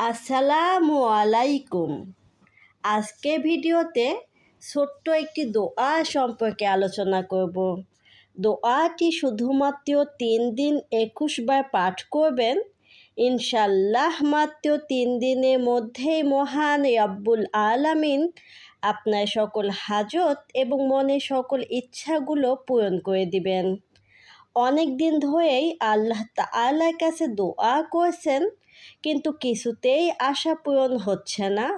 আসসালামু আলাইকুম। আজকে ভিডিওতে ছোট্ট একটি দোয়া সম্পর্কে আলোচনা করব। দোয়াটি শুধুমাত্র তিন দিন একুশ বার পাঠ করবেন ইনশাল্লাহ মাত্র তিন দিনের মধ্যেই মহান রব্বুল আলামিন আপনার সকল হাজত এবং মনের সকল ইচ্ছাগুলো পূরণ করে দিবেন। অনেক দিন ধরেই আল্লাহ তাআলার কাছে দোয়া করছেন কিন্তু কিছুতেই আশা পূরণ হচ্ছে না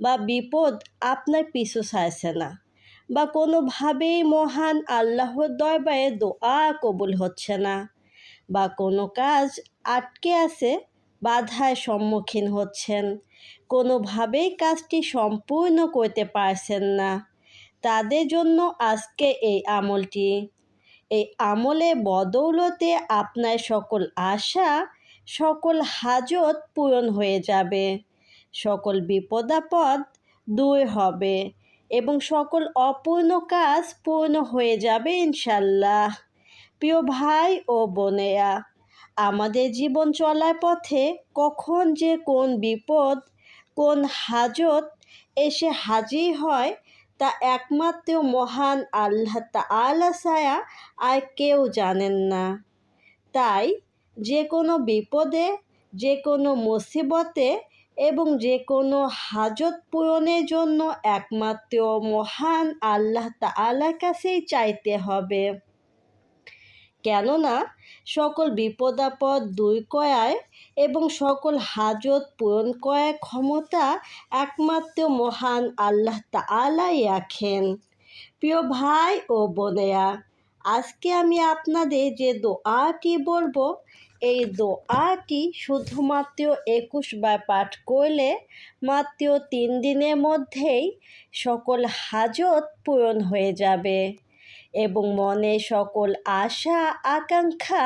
বা বিপদ আপনার পিছু ছাড়ছে না বা কোনোভাবেই মহান আল্লাহর দরবারে দোয়া কবুল হচ্ছে না বা কোনো কাজ আটকে আছে, বাধার সম্মুখীন হচ্ছেন, কোনোভাবেই কাজটি সম্পূর্ণ করতে পারছেন না। তাদের জন্য আজকে এই আমলটি। এই আমলে বদৌলতে আপনার সকল আশা সকল হাজত পূরণ হয়ে যাবে। সকল বিপদাপদ দূর হবে এবং সকল অপূর্ণ কাজ পূর্ণ হয়ে যাবে ইনশাল্লাহ প্রিয় ভাই ও বোনেরা, আমাদের জীবন চলার পথে কখন যে কোন বিপদ, কোন হাজত এসে হাজির হয়, তা একমাত্র মহান আল্লাহ তাআলা ছায়া আর কেউ জানেন না। তাই যে কোনো বিপদে যে কোনো মুসিবতে এবং যে কোনো হাজত পূরণের জন্য একমাত্র মহান আল্লাহ তাআলার কাছেই চাইতে হবে। কেননা, সকল বিপদাপদ দূর করায় এবং সকল হাজত পূরণ করার ক্ষমতা একমাত্র মহান আল্লাহ তাআলাই রাখেন। প্রিয় ভাই ও বোনেরা, আজকে আমি আপনাদের যে দোয়াটি বলব এই দোয়াটি শুধুমাত্র একুশ বার পাঠ করলে মাত্র তিন দিনের মধ্যেই সকল হাজত পূরণ হয়ে যাবে এবং মনে সকল আশা, আকাঙ্ক্ষা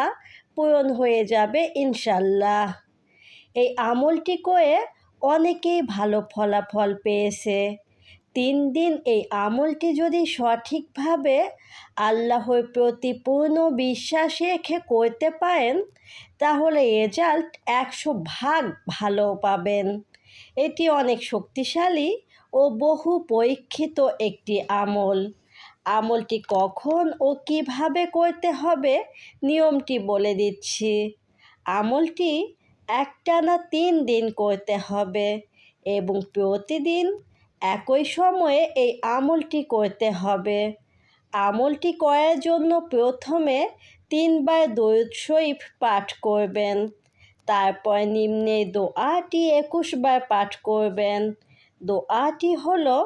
পূরণ হয়ে যাবে ইনশাল্লাহ এই আমলটি করে অনেকেই ভালো ফলাফল পেয়েছে। তিন দিন এই আমলটি যদি সঠিকভাবে আল্লাহর প্রতি পূর্ণ বিশ্বাস রেখে করতে পারেন, তাহলে রেজাল্ট একশো ভাগ ভালো পাবেন। এটি অনেক শক্তিশালী ও বহু পরীক্ষিত একটি আমল। আমলটি কখন ও কীভাবে করতে হবে নিয়মটি বলে দিচ্ছি। আমলটি একটানা তিন দিন করতে হবে এবং প্রতিদিন একই সময়ে এই আমলটি করতে হবে। আমলটি করার জন্য প্রথমে তিনবার দৈত শরীফ পাঠ করবেন। তারপর নিম্নে দোয়াটি একুশবার পাঠ করবেন। দোয়াটি হলো,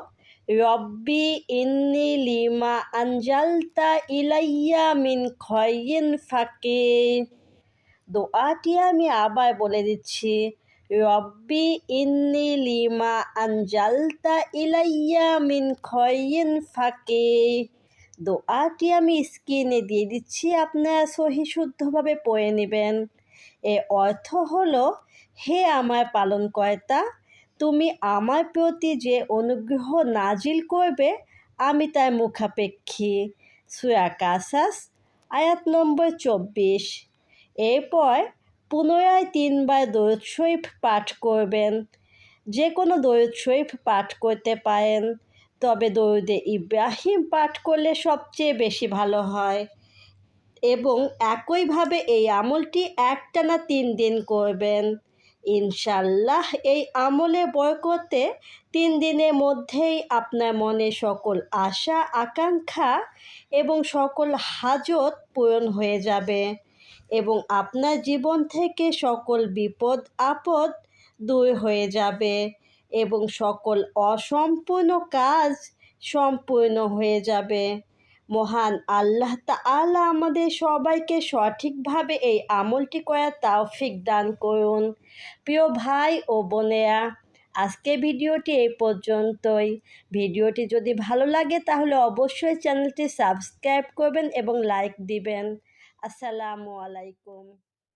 রব্বি ইন্নি লিমা আঞ্জালতা ইলাইয়া মিন খয়িন ফাকে দোয়াটি আমি আবার বলে দিচ্ছি রব্বি ইন্নি লিমা আঞ্জালতা ইলাইয়া মিন খয়িন ফাকে। দোয়াটি আমি স্ক্রিনে দিয়ে দিচ্ছি, আপনারা সহি শুদ্ধভাবে পড়ে নেবেন। এ অর্থ হলো, হে আমার পালনকর্তা, তুমি আমার প্রতি যে অনুগ্রহ নাজিল করবে, আমি তার মুখাপেক্ষী। সুয়া কাসাস, আয়াত নম্বর চব্বিশ। এরপর পুনরায় তিনবার দৈত শরীফ পাঠ করবেন। যে কোনো দৈত শরীফ পাঠ করতে পারেন, তবে দরুদে ইব্রাহিম পাঠ করলে সবচেয়ে বেশি ভালো হয়। এবং একইভাবে এই আমলটি একটানা তিন দিন করবেন। ইনশাল্লাহ এই আমলে বরকতে তিন দিনের মধ্যেই আপনার মনে সকল আশা, আকাঙ্ক্ষা এবং সকল হাজত পূরণ হয়ে যাবে। এবং আপনার জীবন থেকে সকল বিপদ, আপদ দূর হয়ে যাবে এবং সকল অসম্পূর্ণ কাজ সম্পূর্ণ হয়ে যাবে। মহান আল্লাহ তাআলা আমাদের সবাইকে সঠিকভাবে এই আমলটি করার তাওফিক দান করুন। প্রিয় ভাই ও বোনেরা, আজকে ভিডিওটি এই পর্যন্তই। ভিডিওটি যদি ভালো লাগে তাহলে অবশ্যই চ্যানেলটি সাবস্ক্রাইব করবেন এবং লাইক দিবেন। আসসালামু আলাইকুম।